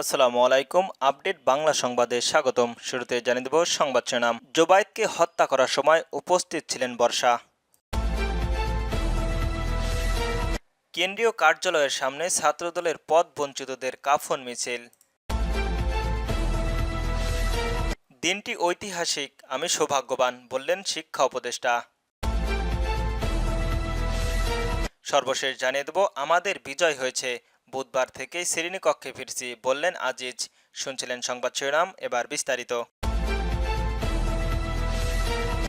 আসসালামু আলাইকুম, আপডেট বাংলা সংবাদে স্বাগতম। শুরুতে জানিয়ে দেব সংবাদ শিরোনাম। জোবায়েদকে হত্যা করার সময় উপস্থিত ছিলেন বর্ষা। কেন্দ্রীয় কার্যালয়ের সামনে ছাত্রদলের পদ বঞ্চিতদের কাফন মিছিল। দিনটি ঐতিহাসিক, আমি সৌভাগ্যবান, বললেন শিক্ষা উপদেষ্টা। সর্বশেষ জানিয়ে দেব, আমাদের বিজয় হয়েছে। বুধবার থেকে শ্রেণীকক্ষে ফিরছি বললেন আজিজ। শুনছিলেন সংবাদ শিরোনাম এবার বিস্তারিত।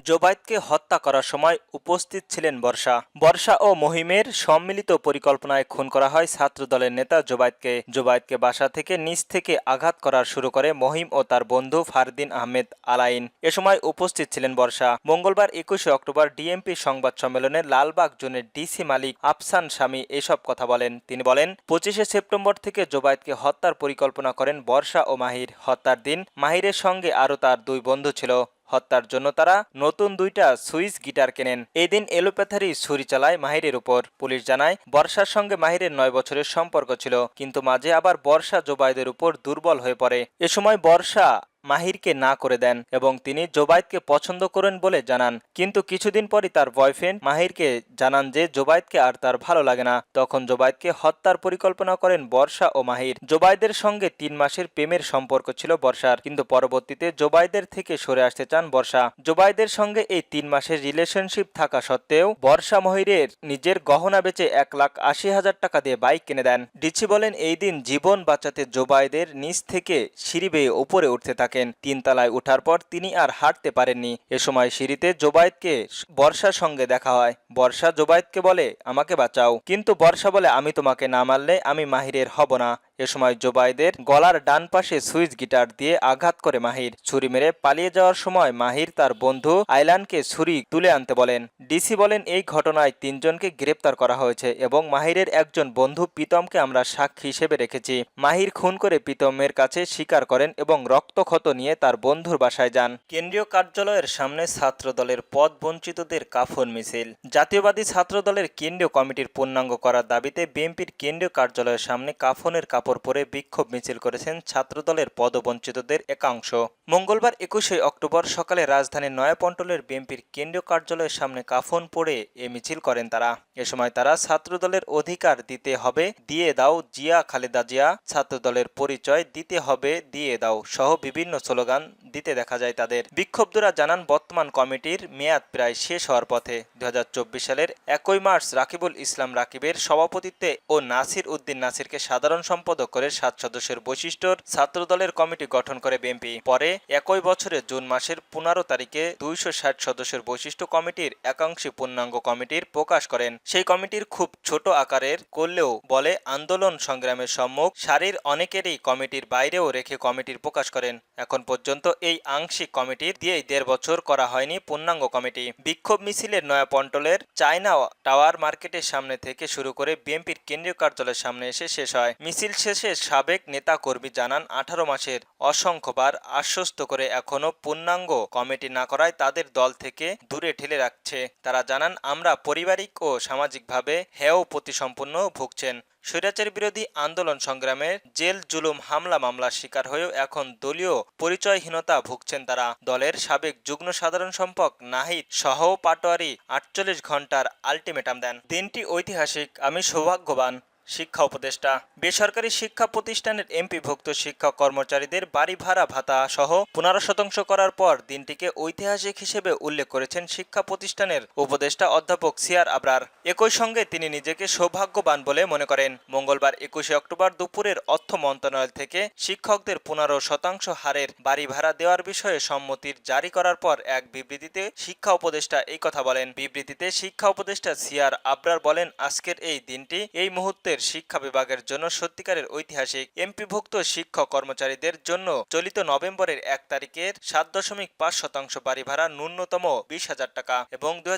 জোবায়েদকে হত্যা করার সময় উপস্থিত ছিলেন বর্ষা। বর্ষা ও মহিমের সম্মিলিত পরিকল্পনায় খুন করা হয় ছাত্রদলের নেতা জোবায়েদকে। জোবায়েদকে বাসা থেকে নিচ থেকে আঘাত করার শুরু করে মহিম ও তার বন্ধু ফারদিন আহমেদ আলাইন। এ সময় উপস্থিত ছিলেন বর্ষা। মঙ্গলবার একুশে অক্টোবর ডিএমপি সংবাদ সম্মেলনে লালবাগ জোনের ডিসি মালিক আফসান স্বামী এসব কথা বলেন। তিনি বলেন, পঁচিশে সেপ্টেম্বর থেকে জোবায়েদকে হত্যার পরিকল্পনা করেন বর্ষা ও মাহির। হত্যার দিন মাহিরের সঙ্গে আরও তার দুই বন্ধু ছিল। হত্যার জন্য তারা নতুন দুইটা সুইস গিটার কেনেন। এদিন দিন এলোপ্যাথারি ছুরি চালায় মাহিরের উপর। পুলিশ জানায়, বর্ষার সঙ্গে মাহিরের নয় বছরের সম্পর্ক ছিল, কিন্তু মাঝে আবার বর্ষা জোবাইদের উপর দুর্বল হয়ে পড়ে। এ সময় বর্ষা মাহিরকে না করে দেন এবং তিনি জোবায়েদকে পছন্দ করেন বলে জানান। কিন্তু কিছুদিন পরই তার বয়ফ্রেন্ড মাহিরকে জানান যে জোবায়েদকে আর তার ভালো লাগে না। তখন জোবায়েদকে হত্যার পরিকল্পনা করেন বর্ষা ও মাহির। জোবায়েদের সঙ্গে তিন মাসের প্রেমের সম্পর্ক ছিল বর্ষার। কিন্তু পরবর্তীতে জোবায়েদের থেকে সরে আসতে চান বর্ষা। জোবায়েদের সঙ্গে এই তিন মাসের রিলেশনশিপ থাকা সত্ত্বেও বর্ষা মহিরের নিজের গহনা বেচে এক লাখ আশি হাজার টাকা দিয়ে বাইক কিনে দেন। ডিচি বলেন, এই দিন জীবন বাঁচাতে জোবায়দের নিচ থেকে সিঁড়ি বেয়ে উপরে উঠতে থাকেন। তিনতলায় ওঠার পর তিনি আর হাঁটতে পারেননি। এ সময় সিঁড়িতে জোবায়েদকে বর্ষার সঙ্গে দেখা হয়। বর্ষা জোবায়েদকে বলে, আমাকে বাঁচাও। কিন্তু বর্ষা বলে, আমি তোমাকে না মারলে আমি মাহিরের হব না। এ সময় জোবাইদের গলার ডান পাশে সুইচ গিটার দিয়ে আঘাত করে মাহির। ছুরি মেরে পালিয়ে যাওয়ার সময় মাহির তার বন্ধু আইলানকে ছুরি তুলে আনতে বলেন। ডিসি বলেন, এই ঘটনায় তিনজনকে গ্রেপ্তার করা হয়েছে এবং মাহিরের একজন বন্ধু প্রীতমকে আমরা সাক্ষী হিসেবে রেখেছি। মাহির খুন করে প্রীতমের কাছে স্বীকার করেন এবং রক্তক্ষত নিয়ে তার বন্ধুর বাসায় যান। কেন্দ্রীয় কার্যালয়ের সামনে ছাত্রদলের পদ বঞ্চিতদের কাফন মিছিল। জাতীয়বাদী ছাত্রদলের কেন্দ্রীয় কমিটির পূর্ণাঙ্গ করার দাবিতে বিএনপির কেন্দ্রীয় কার্যালয়ের সামনে কাফনের কাপড় পরে বিক্ষোভ মিছিল করেছেন ছাত্রদলের পদবঞ্চিতদের একাংশ। মঙ্গলবার একুশে অক্টোবর সকালে রাজধানীর নয়াপন্টলের বিএনপির কেন্দ্রীয় কার্যালয়ের সামনে কাফন পরে এ মিছিল করেন তারা। এ সময় তারা ছাত্রদলের অধিকার দিতে হবে, দিয়ে দাও জিয়া খালেদা জিয়া, ছাত্রদলের পরিচয় দিতে হবে, দিয়ে দাও সহ বিভিন্ন স্লোগান দিতে দেখা যায় তাদের। বিক্ষুব্ধরা জানান, বর্তমান কমিটির মেয়াদ প্রায় শেষ হওয়ার পথে দু হাজার চব্বিশ সালের একই মার্চ রাকিবুল ইসলাম রাকিবের সভাপতিত্বে ও নাসির উদ্দিন নাসিরকে সাধারণ সম্পাদক করে সাত সদস্যের বৈশিষ্ট্যর ছাত্রদলের কমিটি গঠন করে বিএনপি। পরে একই বছরের জুন মাসের পনেরো তারিখে দুইশো ষাট সদস্যের বৈশিষ্ট্য কমিটির একাংশে পূর্ণাঙ্গ কমিটির প্রকাশ করেন। সেই কমিটির খুব ছোট আকারের করলেও বলে আন্দোলন সংগ্রামের সম্মুখ সারির অনেকেরই কমিটির বাইরেও রেখে কমিটির প্রকাশ করেন। এখন পর্যন্ত এই আংশিক কমিটির দিয়েই দেড় বছর করা হয়নি পূর্ণাঙ্গ কমিটি। বিক্ষোভ মিছিলের নয়াপন্টলের চায়না টাওয়ার মার্কেটের সামনে থেকে শুরু করে বিএনপির কেন্দ্রীয় কার্যালয়ের সামনে এসে শেষ হয়। মিছিল শেষে সাবেক নেতা কর্মী জানান, আঠারো মাসের অসংখ্যবার আশ্বস্ত করে এখনও পূর্ণাঙ্গ কমিটি না করায় তাদের দল থেকে দূরে ঠেলে রাখছে। তারা জানান, আমরা পারিবারিক ও সামাজিকভাবে হেয় প্রতিসম্পন্ন ভুগছেন। স্বৈরাচার বিরোধী আন্দোলন সংগ্রামে জেল জুলুম হামলা মামলার শিকার হয়েও এখন দলীয় পরিচয়হীনতা ভুগছেন তারা। দলের সাবেক যুগ্ম সাধারণ সম্পাদক নাহিদ সহ পাটোয়ারি আটচল্লিশ ঘণ্টার আলটিমেটাম দেন। দিনটি ঐতিহাসিক, আমি সৌভাগ্যবান। শিক্ষা উপদেষ্টা। বেসরকারি শিক্ষা প্রতিষ্ঠানের এমপিভুক্ত শিক্ষক কর্মচারীদের বাড়ি ভাড়া ভাতা সহ পনেরো শতাংশ করার পর দিনটিকে ঐতিহাসিক হিসেবে উল্লেখ করেছেন শিক্ষা প্রতিষ্ঠানের উপদেষ্টা অধ্যাপক সিয়ার আবরার। একই সঙ্গে তিনি নিজেকে সৌভাগ্যবান বলে মনে করেন। মঙ্গলবার একুশে অক্টোবর দুপুরের অর্থ মন্ত্রণালয় থেকে শিক্ষকদের পনেরো শতাংশ হারের বাড়ি ভাড়া দেওয়ার বিষয়ে সম্মতির জারি করার পর এক বিবৃতিতে শিক্ষা উপদেষ্টা এই কথা বলেন। বিবৃতিতে শিক্ষা উপদেষ্টা সিয়ার আবরার বলেন, আজকের এই দিনটি এই মুহূর্তে ভারতের শিক্ষা বিভাগের জন্য সত্যিকারের ঐতিহাসিক এমপিভুক্ত শিক্ষক কর্মচারীদের জন্য চলিত নভেম্বরের এক তারিখের সাত দশমিক পাঁচ শতাংশ বাড়ি ভাড়া ন্যূনতম বিশ হাজার টাকা এবং দুই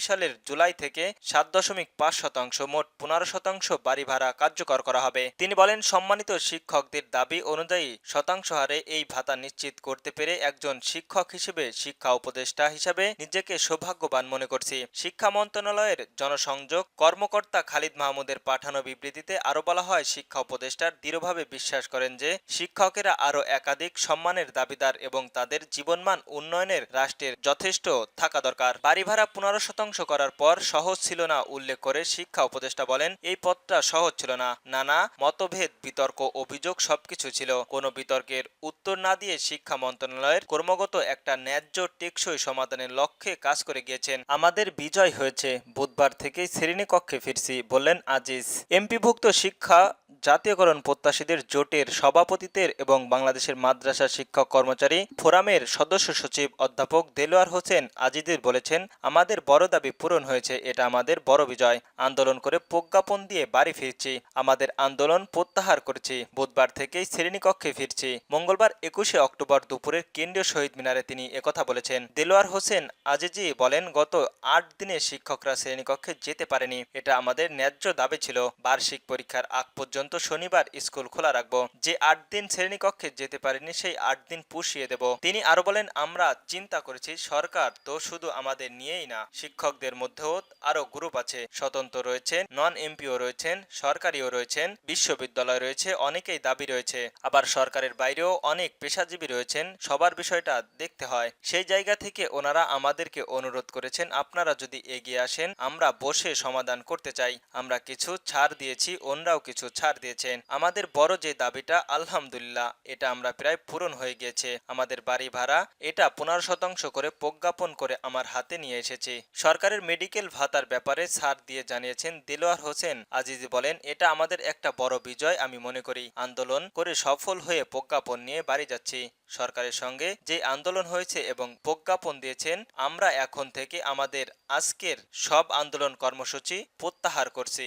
সালের জুলাই থেকে সাত দশমিক পাঁচ শতাংশ মোট পনেরো শতাংশ বাড়ি ভাড়া কার্যকর করা হবে। তিনি বলেন, সম্মানিত শিক্ষকদের দাবি অনুযায়ী শতাংশ হারে এই ভাতা নিশ্চিত করতে পেরে একজন শিক্ষক হিসেবে শিক্ষা উপদেষ্টা হিসেবে নিজেকে সৌভাগ্যবান মনে করছি। শিক্ষা মন্ত্রণালয়ের জনসংযোগ কর্মকর্তা খালিদ মাহমুদের পাঠানো বিবৃতিতে আরও বলা হয়, শিক্ষা উপদেষ্টার দৃঢ়ভাবে বিশ্বাস করেন যে, শিক্ষকেরা আরও একাধিক সম্মানের দাবিদার এবং তাদের জীবনমান উন্নয়নের রাষ্ট্রের যথেষ্ট থাকা দরকার। বাড়ি ভাড়া পনেরো শতাংশ করার পর সহজ ছিল না, উল্লেখ করে শিক্ষা উপদেষ্টা বলেন, এই পথটা সহজ ছিল না। নানা মতভেদ, বিতর্ক, অভিযোগ সবকিছু ছিল। কোনো বিতর্কের উত্তর না দিয়ে শিক্ষা মন্ত্রণালয়ের কর্মগত একটা ন্যায্য টেকসই সমাধানের লক্ষ্যে কাজ করে গিয়েছেন। আমাদের বিজয় হয়েছে, বুধবার থেকেই শ্রেণীকক্ষে ফিরছি, বললেন আজিজ। এমপিভুক্ত শিক্ষা জাতীয়করণ প্রত্যাশীদের জোটের সভাপতিত্বের এবং বাংলাদেশের মাদ্রাসা শিক্ষক কর্মচারী ফোরামের সদস্য সচিব অধ্যাপক দেলোয়ার হোসেন আজিদের বলেছেন, আমাদের বড় দাবি পূরণ হয়েছে, এটা আমাদের বড় বিজয়। আন্দোলন করে প্রজ্ঞাপন দিয়ে বাড়ি ফিরছি, আমাদের আন্দোলন প্রত্যাহার করেছি, বুধবার থেকেই শ্রেণীকক্ষে ফিরছি। মঙ্গলবার একুশে অক্টোবর দুপুরের কেন্দ্রীয় শহীদ মিনারে তিনি একথা বলেছেন। দেলোয়ার হোসেন আজিজি বলেন, গত আট দিনে শিক্ষকরা শ্রেণীকক্ষে যেতে পারেনি, এটা আমাদের ন্যায্য দাবি ছিল। বার্ষিক পরীক্ষার আগ পর্যন্ত শনিবার স্কুল খোলা রাখব। যে আট দিন শ্রেণীকক্ষে যেতে পারেনি, সেই আট দিন পুষিয়ে দেব। তিনি আরও বলেন, আমরা চিন্তা করেছি, সরকার তো শুধু আমাদের নিয়েই না, শিক্ষকদের মধ্যেও আরও গ্রুপ আছে। স্বতন্ত্র রয়েছেন নন এমপিও রয়েছেন, সরকারিও রয়েছেন, বিশ্ববিদ্যালয় রয়েছে, অনেকেই দাবি রয়েছে। আবার সরকারের বাইরেও অনেক পেশাজীবী রয়েছেন, সবার বিষয়টা দেখতে হয়। সেই জায়গা থেকে ওনারা আমাদেরকে অনুরোধ করেছেন, আপনারা যদি এগিয়ে আসেন, আমরা বসে সমাধান করতে চাই। আমরা কিছু ছাড় দিয়েছি, ওনরাও কিছু ছাড় দিয়েছেন। আমাদের বড় যে দাবিটা, আলহামদুলিল্লাহ, এটা আমরা প্রায় পূরণ হয়ে গিয়েছে। আমাদের বাড়ি ভাড়া, এটা পনেরো শতাংশ করে প্রজ্ঞাপন করে আমার হাতে নিয়ে এসেছি। সরকারের মেডিকেল ভাতার ব্যাপারে ছাড় দিয়ে জানিয়েছেন দিলোয়ার হোসেন আজিজি বলেন, এটা আমাদের একটা বড় বিজয়, আমি মনে করি। আন্দোলন করে সফল হয়ে প্রজ্ঞাপন নিয়ে বাড়ি যাচ্ছি। সরকারের সঙ্গে যে আন্দোলন হয়েছে এবং প্রজ্ঞাপন দিয়েছেন, আমরা এখন থেকে আমাদের আজকের সব আন্দোলন কর্মসূচি প্রত্যাহার করছি।